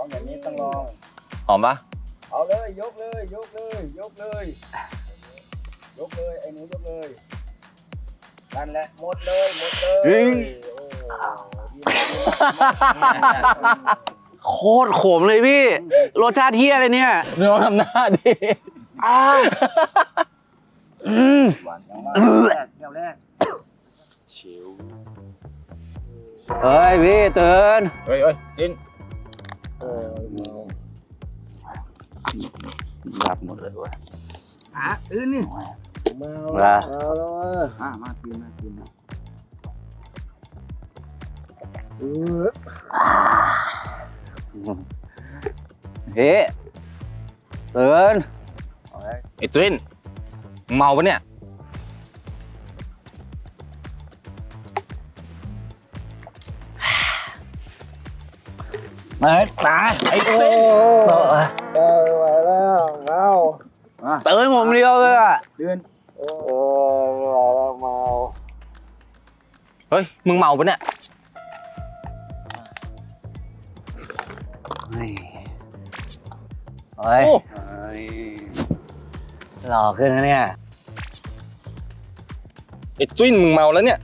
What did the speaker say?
ของอย่างนี้ต้องลอง หอมปะเอาเลยยกเลยยกเลยยกเลย ยกเลยไอ้หนูยกเลยนั่นแหละหมดเลยหมดเลยโอ้ดีมากดีมากโคตรขมเลยพี่ รสชาติเฮียเลยเนี่ยไม่ต้องทำหน้าดิอ้าวอืมหวานจังมากแก้วแรกชิวเฮ้ยพี่เตือนเฮ้ยเฮ้ยจิน รับหมดเลยวะหาอื่นนี่เมาแล้วมาแล้วอะมากินมากินเออเฮ้ยเอิไอ้จุ้นเมาปะเนี่ย เฮ้ยตาไอ้โอ้เออไปแล้วเอาอะเตือนผมเดียวเลยอะเดือนโอ้เมาเฮ้ย มึงเมาปะเนี่ยเฮ้ยเฮ้ยโอ้เฮ้ยหล่อขึ้นนะเนี่ยไอ้จินมึงเมาแล้วเนี่ย